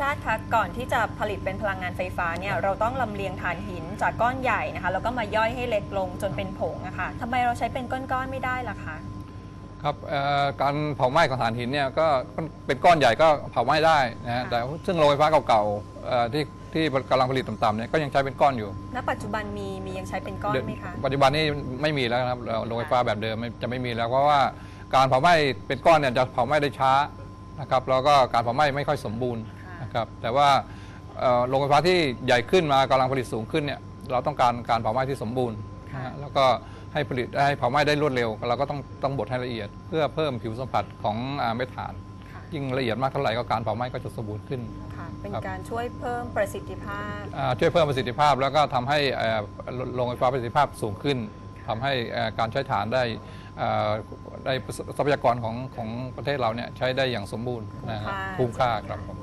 ชาติคะก่อนที่จะผลิตเป็นพลังงานไฟฟ้าเนี่ยเราต้องลำเลียงถ่านหินจากก้อนใหญ่นะคะแล้วก็มาย่อยให้เล็กลงจนเป็นผงอะค่ะทำไมเราใช้เป็นก้อนๆไม่ได้ล่ะคะครับเอ่อการเผาไหม้ของถ่านหินเนี่ยก็เป็นก้อนใหญ่ก็เผาไหม้ได้นะฮะค่ะแต่ซึ่งโรงไฟฟ้าเก่าๆเอ่อที่ที่กำลังผลิตต่ำๆเนี่ยก็ยังใช้เป็นก้อนอยู่ณปัจจุบันมีมียังใช้เป็นก้อนไหมคะปัจจุบันนี้ไม่มีแล้วนะครับโรงไฟฟ้าแบบเดิมไม่จะไม่มีแล้วเพราะว่าการเผาไหม้เป็นก้อนเนี่ยจะเผาไหม้ได้ช้า นะครับแล้วก็การเผาไหม้ไม่ค่อยสมบูรณ์ค่ะนะครับแต่ว่าเอ่อโรงไฟฟ้าที่ใหญ่ขึ้นมากำลังผลิตสูงขึ้นเนี่ยเราต้องการการเผาไหม้ที่สมบูรณ์นะฮะแล้วก็ให้ผลิตให้เผาไหม้ได้รวดเร็ว เราก็ต้องต้องบดให้ละเอียด เพื่อเพิ่มผิวสัมผัสของอ่าเม็ดถ่านค่ะยิ่งละเอียดมากเท่าไหร่ก็การเผาไหม้ก็จะสมบูรณ์ขึ้นค่ะเป็นครับการช่วยเพิ่มประสิทธิภาพอ่าช่วยเพิ่มประสิทธิภาพแล้วก็ทำให้เอ่อโรงไฟฟ้าประสิทธิภาพสูงขึ้นทำให้เอ่อการใช้ฐานได้ เอ่อได้ทรัพยากรของของประเทศเราเนี่ยใช้ได้อย่างสมบูรณ์นะฮะคุ้คุ้มมค่าค่าครับผม